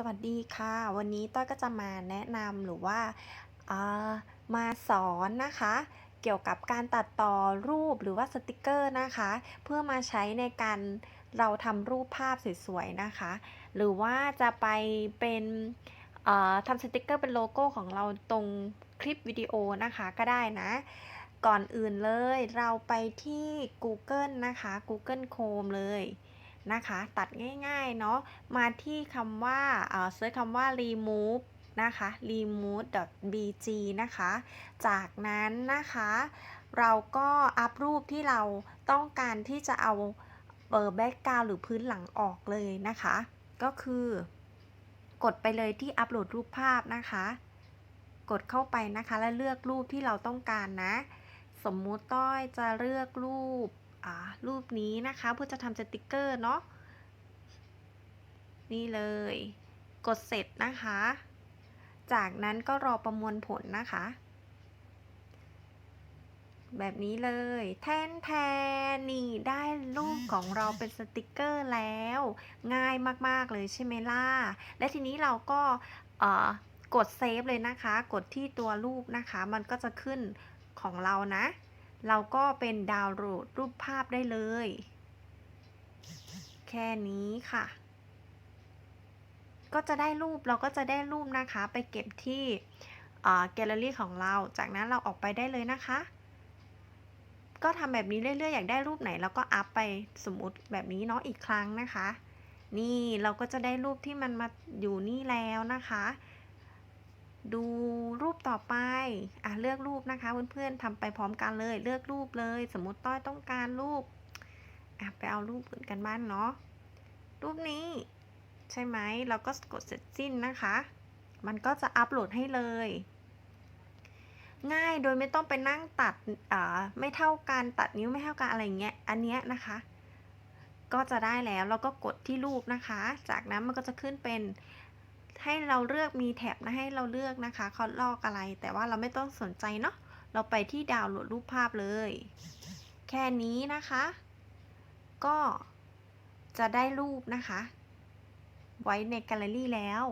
สวัสดีค่ะ วันนี้ต้อยก็จะมาแนะนำหรือว่าามาสอนนะคะ เกี่ยวกับการตัดต่อรูปหรือว่าสติกเกอร์นะคะ เพื่อมาใช้ในการเราทำรูปภาพสวยๆนะคะ หรือว่าจะไปเป็นทำสติกเกอร์เป็นโลโก้ของเราตรงคลิปวิดีโอนะคะก็ได้นะ ก่อนอื่นเลยเราไปที่ Google นะคะ Google Chrome เลย นะคะ ตัดง่ายๆเนาะมาที่คำว่าเอ่อเซิร์ชคำว่า remove นะคะ remove.bg นะคะ จากนั้นนะคะ เราก็อัพรูปที่เราต้องการที่จะเอาเบอ่อแบ็กกราวหรือพื้นหลังออกเลยนะคะ ก็คือกดไปเลยที่อัปโหลดรูปภาพนะคะ กดเข้าไปนะคะ แล้วเลือกรูปที่เราต้องการนะ สมมุติต้อยจะเลือกรูป รูปนี้นะคะเพื่อจะทำสติกเกอร์เนาะนี่เลย กดเสร็จนะคะ จากนั้นก็รอประมวลผลนะคะ แบบนี้เลย แทนแทนนี่ได้รูปของเราเป็นสติกเกอร์แล้ว ง่ายมาก ๆ เลยใช่ไหมล่ะ และทีนี้เราก็กดเซฟเลยนะคะ กดที่ตัวรูปนะคะ มันก็จะขึ้นของเรานะ เราก็เป็นดาวน์โหลดรูปภาพได้เลย แค่นี้ค่ะ ก็จะได้รูปเราก็จะได้รูปนะคะ ไปเก็บที่แกลเลอรี่ของเรา จากนั้นเราออกไปได้เลยนะคะ ก็ทำแบบนี้เรื่อยๆ อยากได้รูปไหนเราก็อัพไปสมมติแบบนี้เนาะอีกครั้งนะคะ นี่เราก็จะได้รูปที่มันมาอยู่นี่แล้วนะคะ ดูรูปต่อไป อะเลือกรูปนะคะเพื่อนๆทำไปพร้อมกันเลย เลือกรูปเลย สมมติต้อยต้องการรูป อะไปเอารูปอื่นกันบ้านเนาะ รูปนี้ ใช่ไหมเราก็กดเสร็จสิ้นนะคะ มันก็จะอัปโหลดให้เลย ง่ายโดยไม่ต้องไปนั่งตัดอ่าไม่เท่ากันตัดนิ้วไม่เท่ากันอะไรเงี้ย อันเนี้ยนะคะ ก็จะได้แล้วเราก็กดที่รูปนะคะ จากนั้นมันก็จะขึ้นเป็น ให้เราเลือกมีแท็บนะให้เราเลือกนะคะเขาลอกอะไร แต่ว่าเราไม่ต้องสนใจเนาะเราไปที่ดาวน์โหลดรูปภาพเลย แค่นี้นะคะ ก็จะได้รูปนะคะ ไว้ในแกลเลอรี่แล้ว